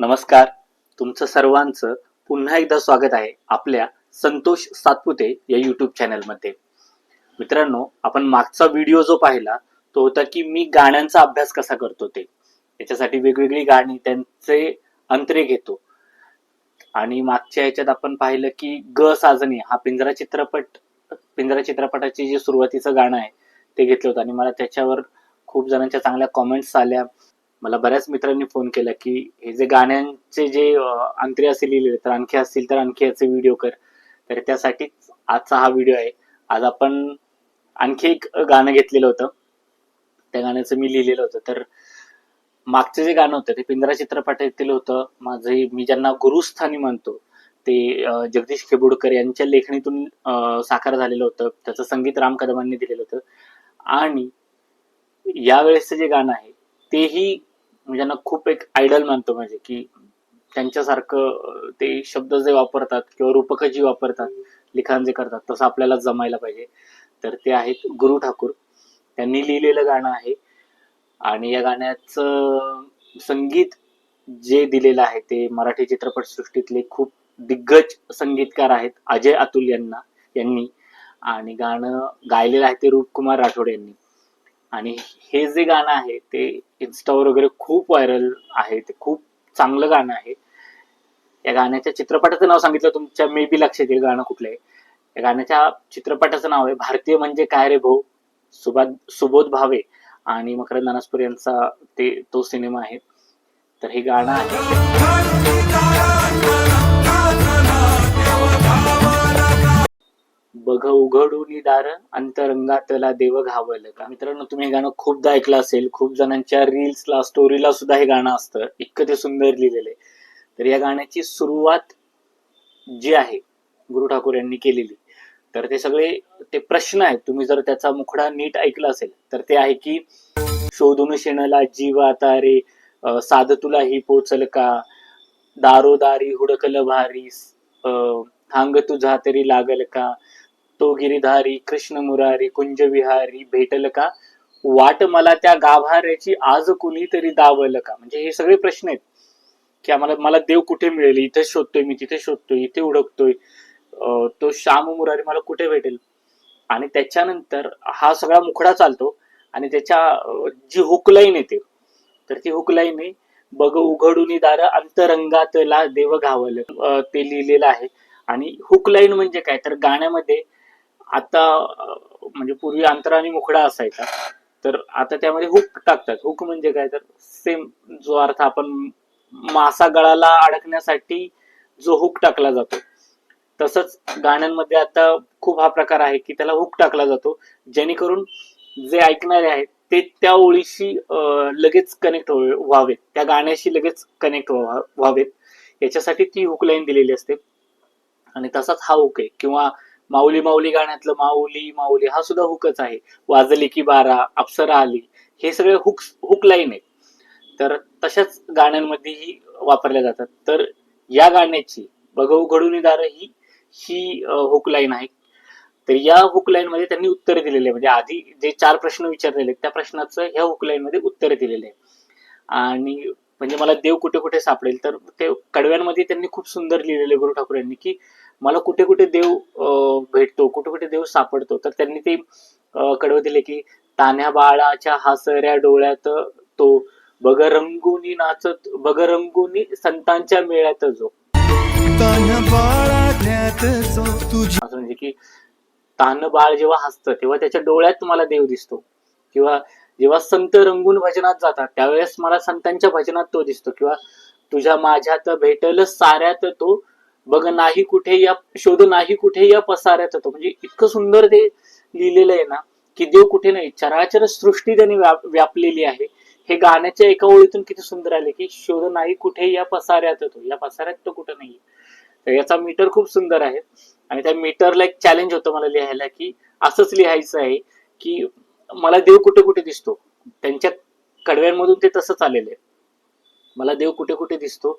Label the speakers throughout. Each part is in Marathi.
Speaker 1: नमस्कार. तुमचं सर्वांचं पुन्हा एकदा स्वागत आहे आपल्या संतोष सातपुते या युट्यूब चॅनलमध्ये मित्रांनो आपण मागचा व्हिडिओ जो पाहिला तो होता की मी गाण्यांचा अभ्यास कसा करतो ते. याच्यासाठी वेगवेगळी गाणी त्यांचे अंतरे घेतो. आणि मागच्या ह्याच्यात आपण पाहिलं की ग साजनी हा पिंजरा चित्रपट पिंजरा चित्रपटाचे जे सुरुवातीचं गाणं आहे ते घेतलं होतं. आणि मला त्याच्यावर खूप जणांच्या चांगल्या कॉमेंट्स आल्या. मला बऱ्याच मित्रांनी फोन केला की हे जे गाण्यांचे जे अंतरे असे लिहिले तर आणखी असतील तर आणखी याचे व्हिडिओ कर. तर त्यासाठीच आजचा हा व्हिडिओ आहे. आज आपण आणखी एक गाणं घेतलेलं होतं. त्या गाण्याचं मी लिहिलेलं होतं. तर मागचं जे गाणं होतं ते पिंजरा चित्रपटातील होतं. माझे मी ज्यांना गुरुस्थानी म्हणतो ते जगदीश खेबुडकर यांच्या लेखणीतून साकार झालेलं होतं. त्याचं संगीत राम कदमांनी दिलेलं होतं. आणि यावेळेसचं जे गाणं आहे तेही ज्यांना खूप एक आयडल मानतो म्हणजे की त्यांच्यासारखं ते शब्द जे वापरतात किंवा रूपकं जी वापरतात लिखाण जे करतात तसं आपल्याला जमायला पाहिजे. तर ते आहेत गुरु ठाकूर. त्यांनी लिहिलेलं गाणं आहे. आणि या गाण्याचं संगीत जे दिलेलं आहे ते मराठी चित्रपटसृष्टीतले खूप दिग्गज संगीतकार आहेत अजय अतुल यांना यांनी. आणि गाणं गायलेलं आहे ते रूपकुमार राठोड यांनी. आणि हे जे गाणं आहे ते इन्स्टावर वगैरे खूप व्हायरल आहे ते खूप चांगलं गाणं आहे. या गाण्याच्या चित्रपटाचं नाव सांगितलं तुमच्या मे बी लक्षात येईल गाणं कुठलं आहे या गाण्याच्या चित्रपटाचं नाव आहे भारतीय म्हणजे काय रे भाऊ? सुबाद सुबोध भावे आणि मकरंद नानासपूर यांचा ते तो सिनेमा आहे. तर हे गाणं आहे. बघ उघडून दार अंतरंगातला देव घावल का मित्रांनो तुम्ही हे गाणं खूपदा ऐकलं असेल खूप जणांच्या रील्सला स्टोरीला सुद्धा हे गाणं असतं. इतकं ते सुंदर लिहिलेलं आहे. तर या गाण्याची सुरुवात जी आहे गुरु ठाकूर यांनी केलेली. तर ते सगळे ते प्रश्न आहेत. तुम्ही जर त्याचा मुखडा नीट ऐकला असेल तर ते आहे की शोधून शेणला जीव आता रे साध तुला ही पोचल का? दारोदारी हुडकल भारी अं, हांग तुझा तरी लागल का? तो गिरीधारी कृष्ण मुरारी कुंज विहारी भेटल का? वाट मला त्या गाभाऱ्याची आज कुणीतरी दावल का? म्हणजे हे सगळे प्रश्न आहेत. की आम्हाला मला देव कुठे मिळेल? इथे शोधतोय मी तिथे शोधतोय इथे उडकतोय. तो श्याम मुरारी मला कुठे भेटेल? आणि त्याच्यानंतर हा सगळा मुखडा चालतो आणि त्याच्या जी हुकलाईन येते तर ती हुकलाईन आहे बघ उघडून दार अंतरंगातला देव घावल. ते लिहिलेलं आहे. आणि हुकलाईन म्हणजे काय? तर गाण्यामध्ये आता म्हणजे पूर्वी अंतराने आणि मुखडा असायचा. तर आता त्यामध्ये हुक टाकतात. हुक म्हणजे काय? तर सेम जो अर्थ आपण मासा गळाला अडकण्यासाठी जो हुक टाकला जातो. तसंच गाण्यांमध्ये आता खूप हा प्रकार आहे की त्याला हुक टाकला जातो. जेणेकरून जे ऐकणारे आहेत ते त्या ओळीशी लगेच कनेक्ट हो, व्हावेत. त्या गाण्याशी लगेच कनेक्ट व्हावेत. याच्यासाठी ती हुक लाईन दिलेली असते. आणि तसाच हा हुक आहे. किंवा माऊली माऊली गाण्यातलं माऊली माऊली हा सुद्धा हुकच आहे. वाजली की बारा अप्सरा आली हे सगळे हुक हुक लाईन आहेत. तर तशाच गाण्यांमध्येही वापरल्या जातात. तर या गाण्याची बघू घडून दार ही ही हुक लाईन आहे. तर या हुक लाईन मध्ये त्यांनी उत्तर दिलेले आहे. म्हणजे आधी जे चार प्रश्न विचारलेले आहेत त्या प्रश्नाचं ह्या हुक लाईन मध्ये उत्तर दिलेले आहे. आणि म्हणजे मला देव कुठे कुठे सापडेल तर ते कडव्यांमध्ये त्यांनी खूप सुंदर लिहिलेले गुरु ठाकूर यांनी की मला कुठे कुठे देव भेटतो कुठे कुठे देव सापडतो तर त्यांनी ते कडवं दिले की तान्ह्या बाळाच्या हासऱ्या डोळ्यात तो बगरंगुनी नाचत बगरंगुनी संतांच्या मेळ्यात जो. म्हणजे की तान बाळ जेव्हा हसतं तेव्हा त्याच्या डोळ्यात मला देव दिसतो. किंवा जेव्हा संत रंगून भजनात जातात त्यावेळेस मला संतांच्या भजनात तो दिसतो. किंवा तुझ्या माझ्यात भेटल साऱ्यात तो बघ नाही कुठे या शोध नाही कुठे या पसाऱ्यात होतो. म्हणजे इतकं सुंदर ते लिहिलेलं आहे ना की देव कुठे नाही चराचर सृष्टी त्यांनी व्यापलेली आहे. हे गाण्याच्या एका ओळीतून किती सुंदर आले की शोध नाही कुठे या पसाऱ्यात होतो. या पसाऱ्यात तो कुठं नाही तर याचा मीटर खूप सुंदर आहे. आणि त्या मीटरला एक चॅलेंज होतं मला लिहायला की असंच लिहायचं आहे की मला देव कुठे कुठे दिसतो. त्यांच्या कडव्यांमधून ते तसंच आलेले मला देव कुठे कुठे दिसतो.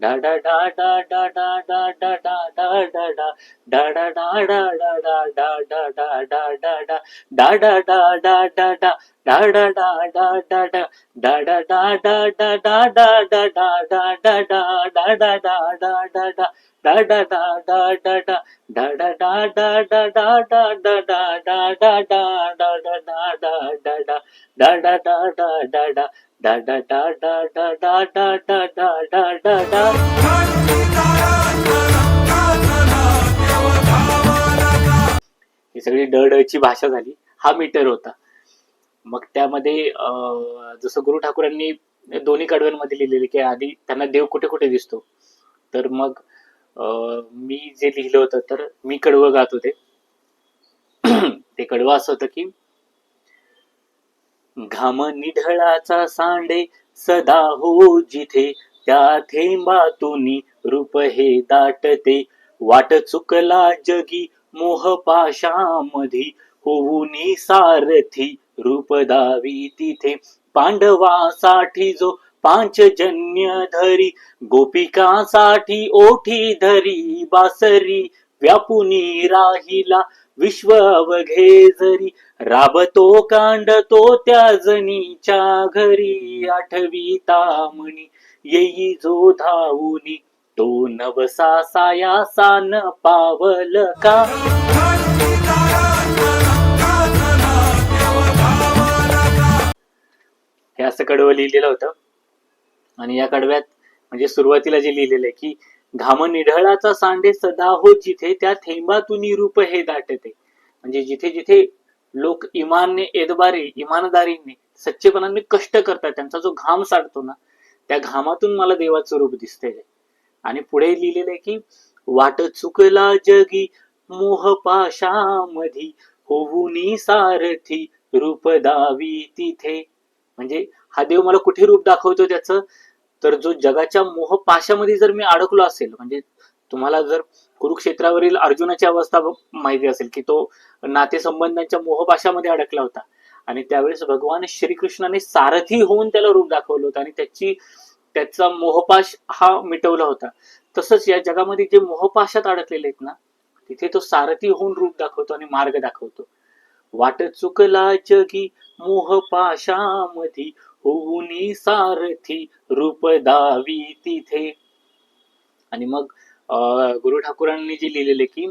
Speaker 1: da da da da da डा डा डा डा डा डा डा डा डा डा डा डा da da da da da da da da da da da da ही सगळी डळची भाषा झाली हा मीटर होता मग त्यामध्ये जसं गुरु ठाकूरांनी दोन्ही कडव्यांमध्ये लिहिलेले की आधी त्यांना देव कुठे कुठे दिसतो तर मग मी जे लिहिलं होतं तर मी कडवं गात होते ते कडवं असं होतं की घाम निढळाचा सांडे सदा हो जिथे त्या थेंबातून रूप हे दाटते. वाट चुकला जगी मोह पाशामधी होऊनी सारथी रूप दावी तिथे. पांडवासाठी जो पांचजन्य धरी गोपिकासाठी ओठी धरी बासरी व्यापुनी राहिला विश्व अवघे जरी राबतो कांडतो त्या जणीच्या घरी आठवी तामणी येई जो धावूनी तो नवसा सायासा न पावल का हे असं कडवं लिहिलेलं होतं. आणि या कडव्यात म्हणजे सुरुवातीला जे लिहिलेलं आहे की घाम निढळाचा सांडे सदा हो जिथे त्या थेंबातून रूप हे दाटते. म्हणजे जिथे जिथे लोक इमानने एदबारी इमानदारीने सच्चेपणाने कष्ट करतात त्यांचा जो घाम साडतो ना त्या घामातून मला देवाचं रूप दिसते आणि पुढे लिहिलेलं आहे की वाट चुकला जगी मोह पाशामधी होऊनी सारथी रूप दावी तिथे. म्हणजे हा देव मला कुठे रूप दाखवतो त्याचं? तर जो जगाच्या मोह पाशामध्ये जर मी अडकलो असेल म्हणजे तुम्हाला जर कुरुक्षेत्रावरील अर्जुनाची अवस्था माहिती असेल की तो नातेसंबंधांच्या मोहपाशामध्ये अडकला होता. आणि त्यावेळेस भगवान श्रीकृष्णाने सारथी होऊन त्याला रूप दाखवलं होतं आणि त्याची त्याचा मोहपाश हा मिटवला होता. तसंच या जगामध्ये जे मोहपाशात अडकलेले आहेत ना तिथे तो सारथी होऊन रूप दाखवतो आणि मार्ग दाखवतो. वाट चुकला जगी मोहपाशामध्ये होऊनी सारथी रूप दावी तिथे. आणि मग अं, गुरु ठाकूरांनी जे लिहिलेले की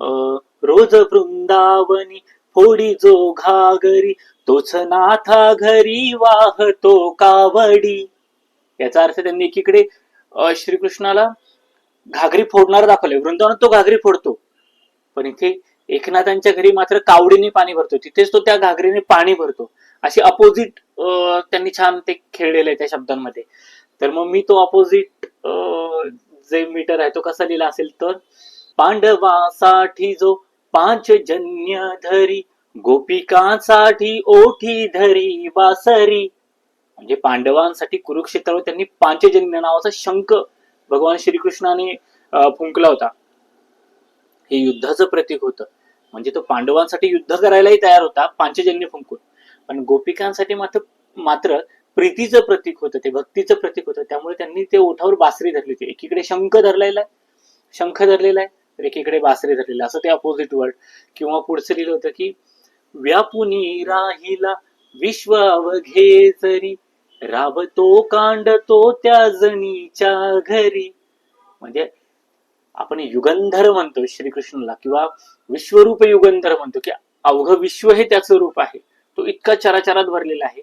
Speaker 1: अं, रोज वृंदावनी फोडी जो घागरी तोच नाथा घरी वाहतो कावडी. याचा अर्थ त्यांनी एकीकडे श्रीकृष्णाला घागरी फोडणार दाखवले. वृंदावनात तो घागरी फोडतो. पण इथे एकनाथांच्या घरी मात्र कावडीने पाणी भरतो. तिथेच तो त्या घागरीने पाणी भरतो. अशी अपोजिट त्यांनी छान ते खेळलेलं आहे त्या शब्दांमध्ये. तर मग मी तो अपोजिट जे मीटर आहे तो कसा लिहिला असेल तर पांडवासाठी जो पांचजन्य धरी गोपिकांसाठी ओठी धरी वासरी. म्हणजे पांडवांसाठी कुरुक्षेत्रावर त्यांनी पांचजन्य नावाचा शंख भगवान श्रीकृष्णाने फुंकला होता. हे युद्धाचं प्रतीक होतं. म्हणजे तो पांडवांसाठी युद्ध करायलाही तयार होता पांचजन्य फुंकून. पण गोपिकांसाठी मात्र मात्र प्रीतीचं प्रतीक होतं ते भक्तीचं प्रतीक होतं. त्यामुळे त्यांनी ते ओठावर बासरी धरली होती. एकीकडे शंख धरलेला आहे शंख धरलेला आहे तर एकीकडे बासरी धरलेला असं ते अपोजिट वर्ड किंवा पुढचं लिहिलं होतं की व्यापुनी राहिला विश्व अवघे जरी राबतो कांडतो त्या जणीच्या घरी. म्हणजे आपण युगंधर म्हणतो श्रीकृष्णाला किंवा विश्वरूप युगंधर म्हणतो की अवघ विश्व हे त्याचं रूप आहे. तो इतका चराचरात भरलेला आहे.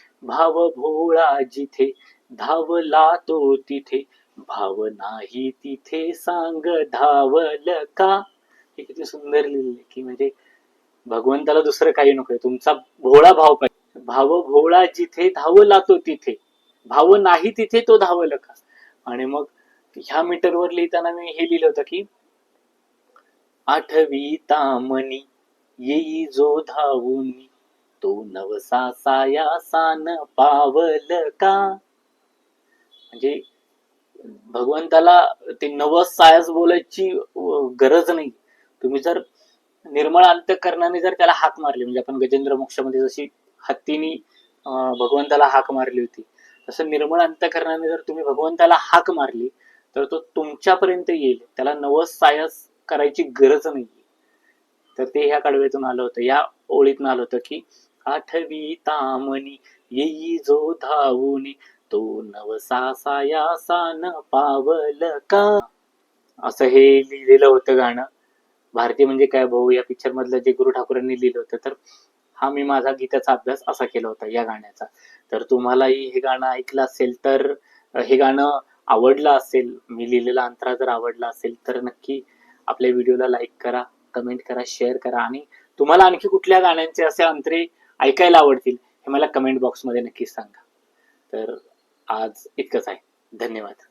Speaker 1: भाव भोळा जिथे धावला तो तिथे भाव नाही तिथे सांग धावल का? हे किती सुंदर लिहिले की म्हणजे भगवंताला दुसरं काही नकोय तुमचा भोळा भाव पाहिजे. भाव भोळा जिथे धावला तो तिथे भाव नाही तिथे तो धावल का? आणि मग ह्या मीटरवर लिहिताना मी हे लिहिलं होतं की आठवी तामनी येई जो धावून तो नवसा सायासान पावल का? म्हणजे भगवंताला ते नवस सायास बोलायची गरज नाही. तुम्ही जर निर्मळ अंतकरणाने जर त्याला हाक मारली म्हणजे आपण गजेंद्र मोक्षामध्ये जशी हत्तीनी भगवंताला हाक मारली होती तसं निर्मळ अंतकरणाने जर तुम्ही भगवंताला हाक मारली तर तो तुमच्यापर्यंत येईल. त्याला नवस सायस करायची गरज नाही तर ते ह्या कडव्यातून आलं होतं. या ओळीतून आलं होतं की आठवी तामनी येई जो धावून तो नवसा सायासान पावल का? असं हे लिहिलेलं होतं गाणं. भारतीय म्हणजे काय भाऊ? या पिक्चर मधलं जे गुरु ठाकूरांनी लिहिलं होतं तर हा मी माझा गीताचा अभ्यास असा केला होता या गाण्याचा. तर तुम्हालाही हे गाणं ऐकलं असेल तर हे गाणं आवडलं असेल मी लिहिलेला अंतरा जर आवडला असेल तर नक्की आपल्या व्हिडिओला लाईक करा कमेंट करा शेअर करा आणि तुम्हाला आणखी कुठल्या गाण्यांचे असे अंतरे ऐकायला आवडतील हे मला कमेंट बॉक्समध्ये नक्की सांगा. तर आज इतकंच आहे. धन्यवाद.